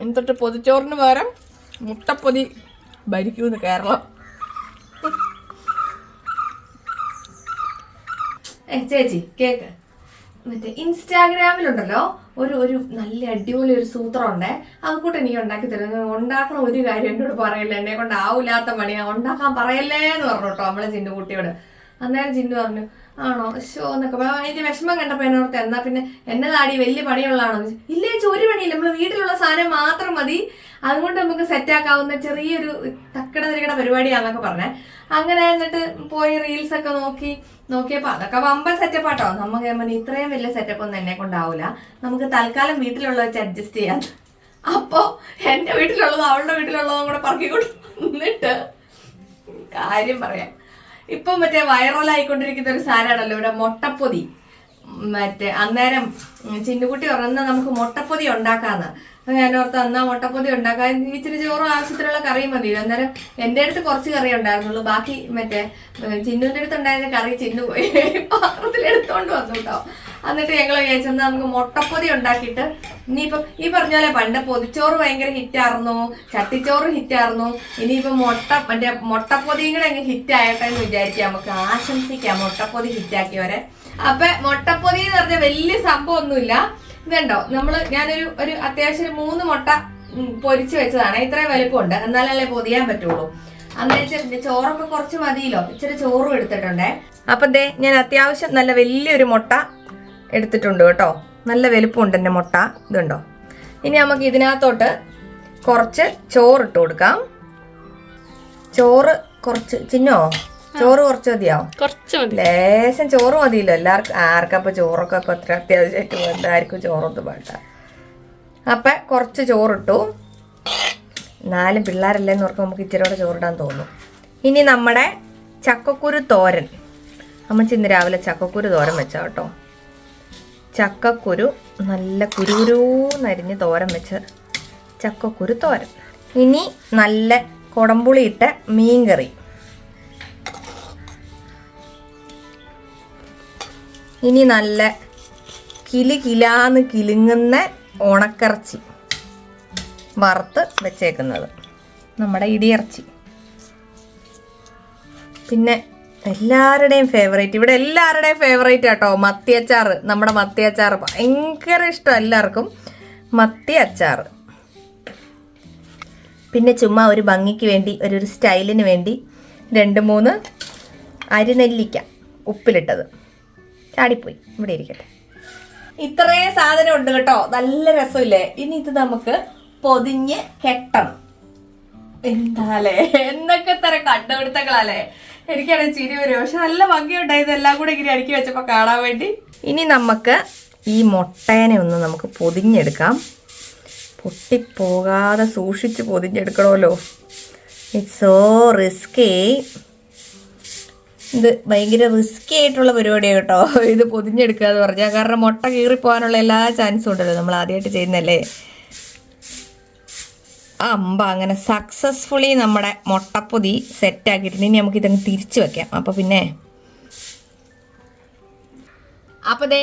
എന്നിട്ട് പൊതിച്ചോറിന് പകരം മുട്ടപ്പൊതി ഭരിക്കൂന്ന് കേരളം. ചേച്ചി കേക്ക്. മറ്റേ ഇൻസ്റ്റാഗ്രാമിലുണ്ടല്ലോ ഒരു ഒരു നല്ല അടിപൊളി ഒരു സൂത്രമുണ്ട്. അത് കൂട്ട് എനിക്ക് ഉണ്ടാക്കി തരുന്നത് ഉണ്ടാക്കണ ഒരു കാര്യം എന്നോട് പറയില്ല എന്നെ കൊണ്ട് പണിയാ. ഉണ്ടാക്കാൻ പറയല്ലേ എന്ന് പറഞ്ഞു കേട്ടോ നമ്മളെ ചിന്നു കുട്ടിയോട് അന്നേരം ചിന്നു പറഞ്ഞു ആണോ? ഷോ എന്നൊക്കെ. അതിന്റെ വിഷമം കണ്ടപ്പോ എന്നോർത്ത് എന്നാ പിന്നെ എന്നതാടി വലിയ പണിയുള്ളതാണോ? ഇല്ല ചേച്ചി, ഒരു പണിയില്ല. നമ്മൾ വീട്ടിലുള്ള സാധനം മാത്രം മതി. അതുകൊണ്ട് നമുക്ക് സെറ്റ് ആക്കാവുന്ന ചെറിയൊരു തക്കട തിരികട പരിപാടിയാന്നൊക്കെ പറഞ്ഞേ. അങ്ങനെ എന്നിട്ട് പോയി റീൽസ് ഒക്കെ നോക്കി നോക്കിയപ്പോ അതൊക്കെ വമ്പൻ സെറ്റപ്പ് ആട്ടോ. നമുക്ക് ഇത്രയും വലിയ സെറ്റപ്പ് ഒന്നും എന്നെ കൊണ്ടാവൂല നമുക്ക് തൽക്കാലം വീട്ടിലുള്ള വെച്ച് അഡ്ജസ്റ്റ് ചെയ്യാം. അപ്പോ എന്റെ വീട്ടിലുള്ളതും അവളുടെ വീട്ടിലുള്ളതും കൂടെ പറക്കിക്കൊണ്ട് കാര്യം പറയാം. ഇപ്പൊ മറ്റേ വൈറലായിക്കൊണ്ടിരിക്കുന്ന ഒരു സാധനമാണല്ലോ ഇവിടെ മുട്ടപ്പൊതി. മറ്റേ അന്നേരം ചിന്നുകുട്ടി ഉറന്ന നമുക്ക് മുട്ടപ്പൊതി ഉണ്ടാക്കാന്ന്. ഞാൻ ഓർത്ത് അന്നാ മുട്ടപ്പൊതി ഉണ്ടാക്കാൻ ഇച്ചിരി ചോറും ആവശ്യത്തിനുള്ള കറിയും മതി അന്നേരം എന്റെ അടുത്ത് കുറച്ച് കറി ഉണ്ടായിരുന്നുള്ളൂ. ബാക്കി മറ്റേ ചിന്നുവിന്റെ അടുത്ത് ഉണ്ടായിരുന്ന കറി ചിന്നു പോയി. പാത്രത്തിൽ എടുത്തോണ്ട് വന്നു കേട്ടോ. എന്നിട്ട് ഞങ്ങൾ വിചാരിച്ചെന്നാ നമുക്ക് മുട്ടപ്പൊതി ഉണ്ടാക്കിയിട്ട് ഇനിയിപ്പം ഈ പറഞ്ഞ പോലെ പണ്ട് പൊതിച്ചോറ് ഭയങ്കര ഹിറ്റായിരുന്നു ചട്ടിച്ചോറ് ഹിറ്റായിരുന്നു ഇനിയിപ്പം മുട്ട മറ്റേ മുട്ടപ്പൊതിയും കൂടെ അങ്ങ് ഹിറ്റ് ആയട്ടെ എന്ന് വിചാരിക്കാം നമുക്ക് ആശംസിക്കാം മുട്ടപ്പൊതി ഹിറ്റാക്കിയവരെ അപ്പൊ മുട്ടപ്പൊതി എന്ന് പറഞ്ഞ വലിയ സംഭവം ഒന്നുമില്ല ഇതുണ്ടോ? നമ്മൾ ഞാനൊരു ഒരു അത്യാവശ്യം ഒരു മൂന്ന് മുട്ട പൊരിച്ച് വെച്ചതാണ്. ഇത്രയും വലിപ്പമുണ്ട്. എന്നാലല്ലേ പൊതിയാൻ പറ്റുള്ളൂ. അന്നേരം ചോറൊക്കെ കുറച്ച് മതിയല്ലോ. ഇച്ചിരി ചോറും എടുത്തിട്ടുണ്ടേ. അപ്പൊ ദേ ഞാൻ അത്യാവശ്യം നല്ല വലിയൊരു മുട്ട എടുത്തിട്ടുണ്ട് കേട്ടോ. നല്ല വലുപ്പമുണ്ട് എന്റെ മുട്ട. ഇതുണ്ടോ? ഇനി നമുക്ക് ഇതിനകത്തോട്ട് കുറച്ച് ചോറ് ചോറിട്ട് കൊടുക്കാം. ചോറ് കുറച്ച് ചിന്നോ? ചോറ് കുറച്ച് മതിയോ? കുറച്ച് ലേശം ചോറ് മതിയല്ലോ. എല്ലാവർക്കും ആർക്കപ്പോൾ ചോറൊക്കെ അപ്പോൾ അത്ര അത്യാവശ്യമായിട്ട് വേണ്ട ആർക്കും ചോറൊന്നും വേണ്ട. അപ്പം കുറച്ച് ചോറിട്ടു. നാലും പിള്ളേരല്ലേ എന്ന് ഓർക്കുമ്പോൾ നമുക്ക് ഇച്ചിരി കൂടെ ചോറിടാൻ തോന്നും. ഇനി നമ്മുടെ ചക്കക്കുരു തോരൻ. അമ്മച്ചി ഇന്ന് രാവിലെ ചക്കക്കുരു തോരൻ വെച്ചോ കേട്ടോ. ചക്കക്കുരു നല്ല കുരുരൂ കുരുകുരൂന്നരിഞ്ഞ് തോരൻ വെച്ച് ചക്കക്കുരു തോരൻ. ഇനി നല്ല കുടംപുളി ഇട്ട മീൻകറി. ഇനി നല്ല കിലി കിലാന്ന് കിലുങ്ങുന്ന ഉണക്കിറച്ചി വറുത്ത് വെച്ചേക്കുന്നത്. നമ്മുടെ ഇടിയിറച്ചി. പിന്നെ എല്ലാവരുടെയും ഫേവറേറ്റ് ഇവിടെ എല്ലാവരുടെയും ഫേവറേറ്റ് ആട്ടോ. മത്തി അച്ചാർ നമ്മുടെ മത്തി അച്ചാർ ഭയങ്കര ഇഷ്ടം എല്ലാവർക്കും. മത്തി അച്ചാർ പിന്നെ ചുമ്മാ ഒരു ഭംഗിക്ക് വേണ്ടി ഒരു ഒരു സ്റ്റൈലിന് വേണ്ടി രണ്ട് മൂന്ന് അരിനെല്ലിക്ക ഉപ്പിലിട്ടത്. ചാടിപ്പോയി. ഇവിടെ ഇരിക്കട്ടെ. ഇത്രയും സാധനം ഉണ്ട് കേട്ടോ. നല്ല രസമില്ലേ? ഇനി ഇത് നമുക്ക് പൊതിഞ്ഞ് കെട്ടണം. എന്താലേ എന്തൊക്കെ തരം കണ്ടുപിടുത്തങ്ങളല്ലേ? എനിക്കാണെങ്കിൽ ചിരി വരും. പക്ഷെ നല്ല ഭംഗിയുണ്ടായി ഇതെല്ലാം കൂടെ ഇങ്ങനെ അടുക്കി വെച്ചപ്പോൾ കാണാൻ വേണ്ടി. ഇനി നമുക്ക് ഈ മുട്ടേനെ ഒന്ന് നമുക്ക് പൊതിഞ്ഞെടുക്കാം. പൊട്ടിപ്പോകാതെ സൂക്ഷിച്ച് പൊതിഞ്ഞെടുക്കണമല്ലോ. ഇറ്റ്സ് സോ റിസ്കി ഇത് ഭയങ്കര റിസ്കി ആയിട്ടുള്ള പരിപാടിയാണ് കേട്ടോ. ഇത് പൊതിഞ്ഞെടുക്കുക എന്ന് പറഞ്ഞാൽ കാരണം മുട്ട കീറിപ്പോകാനുള്ള എല്ലാ ചാൻസും ഉണ്ടല്ലോ. നമ്മൾ ആദ്യമായിട്ട് ചെയ്യുന്നല്ലേ അമ്പ അങ്ങനെ സക്സസ്ഫുള്ളി നമ്മുടെ മുട്ടപ്പൊതി സെറ്റ് ആക്കിയിട്ടുണ്ട് ഇനി നമുക്ക് ഇതങ്ങ് തിരിച്ചു വെക്കാം. അപ്പോൾ പിന്നെ അപ്പോൾ ദേ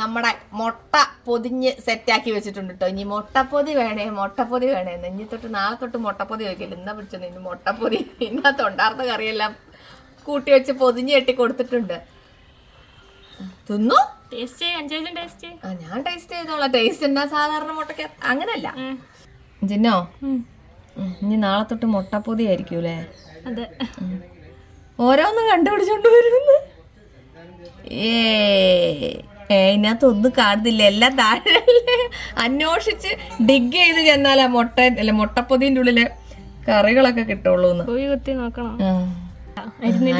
നമ്മുടെ മുട്ട പൊതിഞ്ഞ് സെറ്റാക്കി വെച്ചിട്ടുണ്ട് കേട്ടോ ഇനി മുട്ടപ്പൊതി വേണേ മുട്ടപ്പൊതി വേണേ എന്ന്. ഇനി തൊട്ട് നാളെ തൊട്ട് മുട്ടപ്പൊതി വയ്ക്കില്ല എന്താ പിടിച്ചത് ഇനി മുട്ടപ്പൊതി ഇതിനകത്ത് ഉണ്ടാർന്ന കറിയെല്ലാം കൂട്ടി വെച്ച് പൊതിഞ്ഞ് കെട്ടി കൊടുത്തിട്ടുണ്ട്. തിന്നു? ടേസ്റ്റ് ഞാൻ ടേസ്റ്റ് ചെയ്തോളാം. ടേസ്റ്റ് എന്നാ സാധാരണ മുട്ടയ്ക്ക് അങ്ങനല്ല ജിന്നോ? ഇനി നാളെ തൊട്ട് മുട്ടപ്പൊതി ആയിരിക്കൂലേ? അതെ. ഓരോന്നും കണ്ടുപിടിച്ചോണ്ട് വരുന്നു. ഏ ഇതിനകത്ത് ഒന്നും കാണുന്നില്ല. എല്ലാം താഴെ അന്വേഷിച്ച് ഡിഗ് ചെയ്ത് ചെന്നാലാ മുട്ട അല്ല മുട്ടപ്പൊതിന്റെ ഉള്ളിൽ കറികളൊക്കെ കിട്ടുള്ളൂ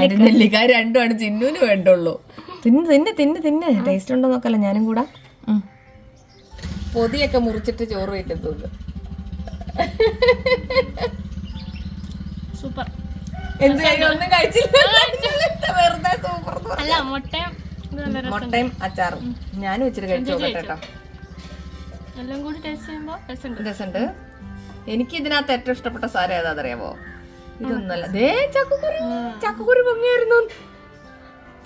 അരിനെല്ലിക്ക. രണ്ടുമാണ് ചിന്നുവിന് വേണ്ടുള്ളൂ. തിന്ന് തിന്ന് തിന്ന് തിന്ന്. ടേസ്റ്റ് ഉണ്ടോ നോക്കല്ല? ഞാനും കൂടെ. പൊതിയൊക്കെ മുറിച്ചിട്ട് ചോറ് കിട്ടുന്നത് സൂപ്പർ. ഒന്നും കഴിച്ചില്ല. വെറുതെ സൂപ്പർ അല്ല മുട്ടയും മുട്ടയും അച്ചാറും. ഞാനും ഇച്ചിരി കഴിച്ചു കേട്ടോ. എല്ലാം കൂടി ടേസ്റ്റ് ചെയ്യുമ്പോൾ രസമുണ്ട്. എനിക്ക് ഇതിനകത്ത് ഏറ്റവും ഇഷ്ടപ്പെട്ട സാരം ഏതാണെന്നറിയാമോ ഇതൊന്നല്ല. ദേ ചക്കക്കുരു. ചക്കക്കുരു പൊങ്ങി വരുന്നു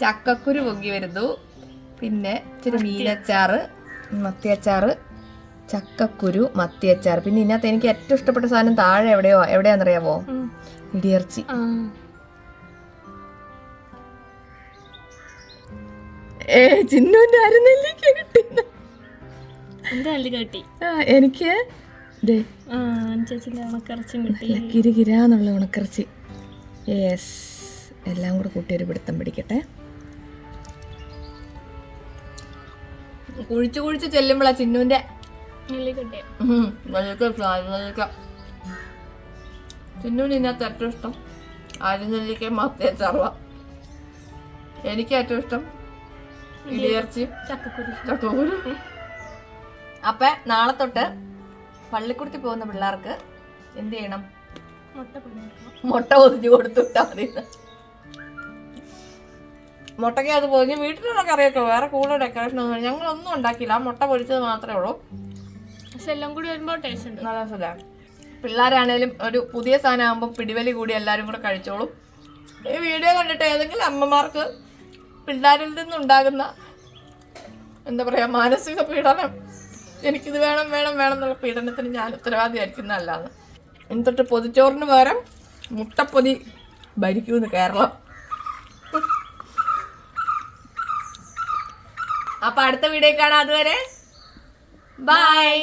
ചക്കക്കുരു പൊങ്ങി വരുന്നു. പിന്നെ ഇച്ചിരി മീനച്ചാറ് മത്തി അച്ചാറ് ചക്കക്കുരു മത്തിയച്ചാർ പിന്നെ ഇതിനകത്ത് എനിക്ക് ഏറ്റവും ഇഷ്ടപ്പെട്ട സാധനം താഴെ എവിടെയോ എവിടെയാണെന്നറിയാവോ. ഇടിയർച്ചി ഏ ചിന്നുവിന്റെ എന്റെ കേട്ടി. എനിക്ക് കിട്ടി. നല്ല കിരുകിരാന്നുള്ള ഉണക്കറച്ചി യെസ് എല്ലാം കൂടെ കൂട്ടി ഒരു പിടുത്തം പിടിക്കട്ടെ. കുഴിച്ചു കുഴിച്ച് ചെല്ലുമ്പോഴാ ചിന്നുവിന്റെ ചിന്നുവിന് ഇതിനകത്ത് ഏറ്റവും ഇഷ്ടം. അരിനെല്ലിക്ക മത്തേ ചറവ എനിക്ക് ഏറ്റവും ഇഷ്ടം ഇടിയർച്ചി. ചക്കക്കുരു. ചക്കക്കുരു. അപ്പൊ നാളെ തൊട്ട് പള്ളിക്കുടത്തി പോകുന്ന പിള്ളേർക്ക് എന്ത് ചെയ്യണം? മുട്ട പൊതിഞ്ഞു കൊടുത്തുവിട്ടാ മതി. മുട്ടയ്ക്ക് അത് പൊതിഞ്ഞ് വീട്ടിലുള്ള കറിയൊക്കെ വേറെ കൂടുതൽ ഡെക്കറേഷൻ ഒന്നും ഞങ്ങളൊന്നും ഉണ്ടാക്കിയില്ല. മുട്ട പൊരിച്ചത് മാത്രമേ ഉള്ളൂ. പക്ഷെ എല്ലാം കൂടി വരുമ്പോ ടേസ്റ്റ് ഉണ്ട്. നല്ല രസമാണ് പിള്ളേരാണേലും ഒരു പുതിയ സാധനം ആകുമ്പോൾ പിടിവലി കൂടി എല്ലാവരും കൂടെ കഴിച്ചോളും. ഈ വീഡിയോ കണ്ടിട്ട് ഏതെങ്കിലും അമ്മമാർക്ക് പിള്ളേരിൽ നിന്നുണ്ടാകുന്ന എന്താ പറയുക മാനസിക പീഡനം എനിക്കിത് വേണം വേണം വേണം എന്നുള്ള പീഡനത്തിന് ഞാൻ ഉത്തരവാദിയായിരിക്കുന്നതല്ലാന്ന് ഇനി തൊട്ട് പൊതിച്ചോറിന് പകരം മുട്ടപ്പൊതി ഭരിക്കൂന്ന് കേരളം. അപ്പൊ അടുത്ത വീഡിയോ കാണാം അതുവരെ. ബൈ